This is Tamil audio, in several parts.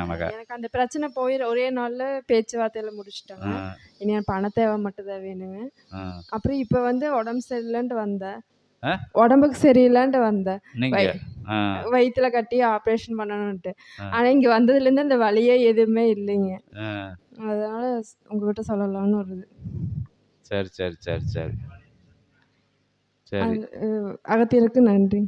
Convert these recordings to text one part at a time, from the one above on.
நமக. எனக்கு அந்த பிரச்சனை போயிட ஒரே நாள்ல பேச்சுவார்த்தையில முடிச்சிட்டாங்க. இனி எனக்கு பண தேவை மட்டும் தான் வேணுங்க. அப்புறம் இப்போ வந்து உடம்பு சரியில்லைன்ட்டு வந்தேன்? உடம்புக்கு சரியில்லைன்ட்டு வந்தேன். வயிற்றுல கட்டி ஆப்ரேஷன் பண்ணணும்ட்டு ஆ. ஆனால் இங்கே வந்ததுலேருந்து அந்த வலியே எதுவுமே இல்லைங்க. அதனால உங்ககிட்ட சொல்லலாம்னு வருது சரி சரி சரி சரி. சரி. அகத்தியருக்கு நன்றி.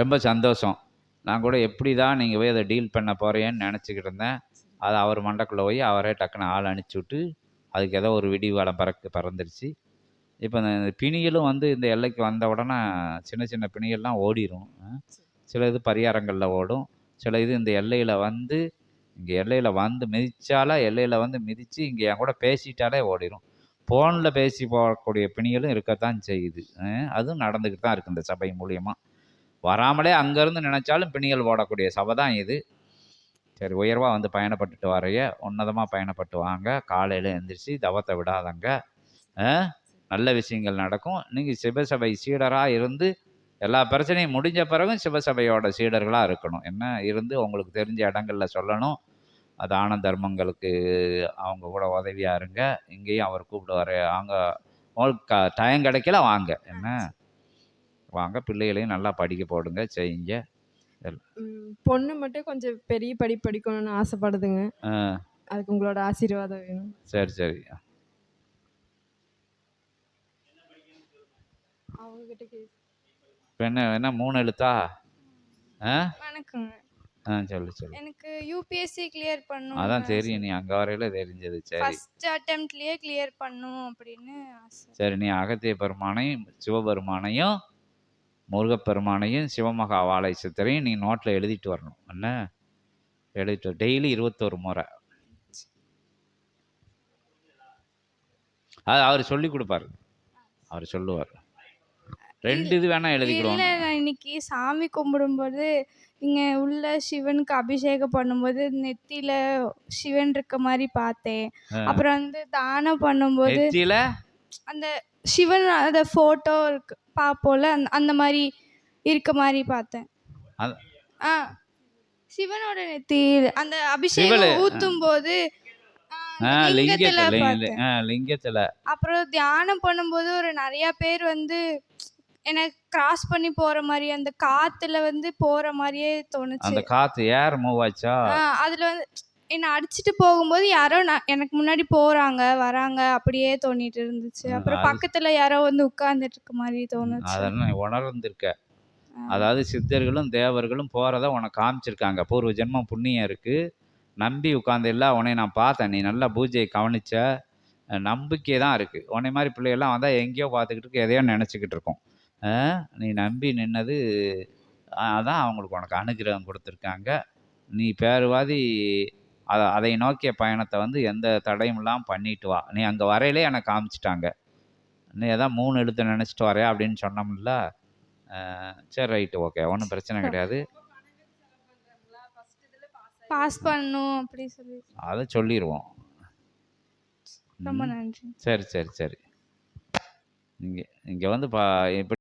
ரொம்ப சந்தோஷம். நான் கூட எப்படி தான் நீங்கள் போய் அதை டீல் பண்ண போகிறேன்னு நினச்சிக்கிட்டு இருந்தேன். அது அவர் மண்டக்குள்ளே போய் அவரே டக்குன்னு ஆள் அனுப்பிச்சி விட்டு அதுக்கு ஏதோ ஒரு விடி வளம் பறக்கு பறந்துருச்சு. இப்போ இந்த பிணிகளும் வந்து இந்த எல்லைக்கு வந்த உடனே சின்ன சின்ன பிணிகள்லாம் ஓடிரும். சில இது பரிகாரங்களில் ஓடும். சில இது இந்த எல்லையில் வந்து இங்கே எல்லையில் வந்து மிதித்தாலே எல்லையில் வந்து மிதித்து இங்கே என் கூட பேசிட்டாலே ஓடிரும். ஃபோனில் பேசி போகக்கூடிய பிணிகளும் இருக்கத்தான் செய்யுது. அதுவும் நடந்துக்கிட்டு தான் இருக்குது இந்த சபை மூலியமாக வராமலே அங்கேருந்து நினச்சாலும் பிணிகள் ஓடக்கூடிய சபை தான் இது. சரி உயர்வாக வந்து பயணப்பட்டுட்டு வரைய உன்னதமாக பயணப்பட்டு வாங்க. காலையில் எழுந்திரிச்சு தவத்தை விடாதங்க. நல்ல விஷயங்கள் நடக்கும். நீங்கள் சிவசபை சீடராக இருந்து எல்லா பிரச்சனையும் முடிஞ்ச பிறகும் சிவசபையோட சீடர்களாக இருக்கணும். என்ன? இருந்து உங்களுக்கு தெரிஞ்ச இடங்களில் சொல்லணும். தான தர்மங்களுக்கு அவங்க கூட உதவியாக இருங்க. இங்கேயும் அவர் கூப்பிடுவார். அவங்க உங்களுக்கு டைம் கிடைக்கல வாங்க. என்ன? வாங்க பிள்ளைகளையும் நல்லா படிக்க போடுங்க செய்யுங்க. பொண்ணு மட்டும் கொஞ்சம் பெரிய படி படிக்கணும்னு ஆசைப்படுதுங்க. அதுக்கு உங்களோட ஆசீர்வாதம் வேணும். சரி சரி. என்ன என்ன மூணு எழுத்தா? ஆ? வணக்கங்க. ஆ சொல்லு சொல்லு. எனக்கு யூபிஎஸ்சி கிளியர் பண்ணும் அதான் தெரியும் நீ அங்கே வரையில தெரிஞ்சது. சரி. ஃபர்ஸ்ட் அட்டெம்ப்ட்லயே கிளியர் பண்ணும் அப்படின்னு சரி நீ அகத்திய பெருமானையும் சிவபெருமானையும் முருகப்பெருமானையும் சிவமகா வாழை சித்தரையும் நீ நோட்டில் எழுதிட்டு வரணும். என்ன? எழுதிட்டு டெய்லி இருபத்தோரு முறை. அது அவர் சொல்லி கொடுப்பாரு. அவர் சொல்லுவார். ரெண்டு இது வேணா எழுதிக்கிறோம் நான் இன்னைக்கு சாமி கும்பிடும்போது இங்க உள்ள சிவனுக்கு அபிஷேகம் பண்ணும்போது நெத்தியில சிவன் இருக்க மாதிரி பார்த்தேன். அப்புறம் வந்து தானம் பண்ணும்போது நெத்தியில? அந்த சிவன் அந்த போட்டோ இருக்கு பார்ப்போம்ல அந்த அந்த மாதிரி இருக்க மாதிரி பார்த்தேன். அது- ஆ சிவனோட நெத்தி அந்த சிவலு, அபிஷேகம் ஊத்தும் போது ஆ லிங்கத்துல லிங்கத்தில் பார்த்தேன். ஆ லிங்கத்தில். அப்புறம் தியானம் பண்ணும்போது ஒரு நிறைய பேர் வந்து எனக்கு கிராஸ் பண்ணி போற மாதிரி அந்த காத்துல வந்து போற மாதிரியே அந்த தோணுச்சு காற்று ஏர் மூவ் ஆச்சா? ஆ, அதுல வந்து என்னை அடிச்சுட்டு போகும்போது யாரோ நான் எனக்கு முன்னாடி போறாங்க வராங்க அப்படியே தோணிட்டு இருந்துச்சு. அப்புறம் பக்கத்துல யாரோ வந்து உட்கார்ந்துட்டு இருக்க மாதிரி தோணுச்சு. அதெல்லாம் நீ உணர்ந்திருக்க. அதாவது சித்தர்களும் தேவர்களும் போகிறத உனக்கு காமிச்சிருக்காங்க. பூர்வ ஜென்மம் புண்ணியம் இருக்குது நம்பி உட்காந்தில்ல உன்னை நான் பார்த்தேன். நீ நல்லா பூஜையை கவனிச்ச நம்பிக்கை தான் இருக்குது உன்னை மாதிரி பிள்ளைகள்லாம் வந்தால் எங்கேயோ பார்த்துக்கிட்டு இருக்கு எதையோ நினச்சிக்கிட்டு இருக்கோம். நீ நம்பி நின்னது அதான் அவங்களுக்கு உனக்கு அனுகிரகம் கொடுத்துருக்காங்க. நீ பேருவாதி அதை அதை நோக்கிய பயணத்தை வந்து எந்த தடையும் இல்லாமல் பண்ணிட்டு வா. நீ அங்கே வரையிலே எனக்கு காமிச்சிட்டாங்க. நீ எதாவது மூணு எழுத்து நினச்சிட்டு வரையா அப்படின்னு சொன்னோம்ல சரி ரைட்டு ஓகே ஒன்றும் பிரச்சனை கிடையாது. பாஸ் பண்ணும் அப்படி சொல்லி. அதை சொல்லிடுவோம் ரொம்ப நன்றி. சரி சரி சரி. இங்கே இங்கே வந்து பா இப்படி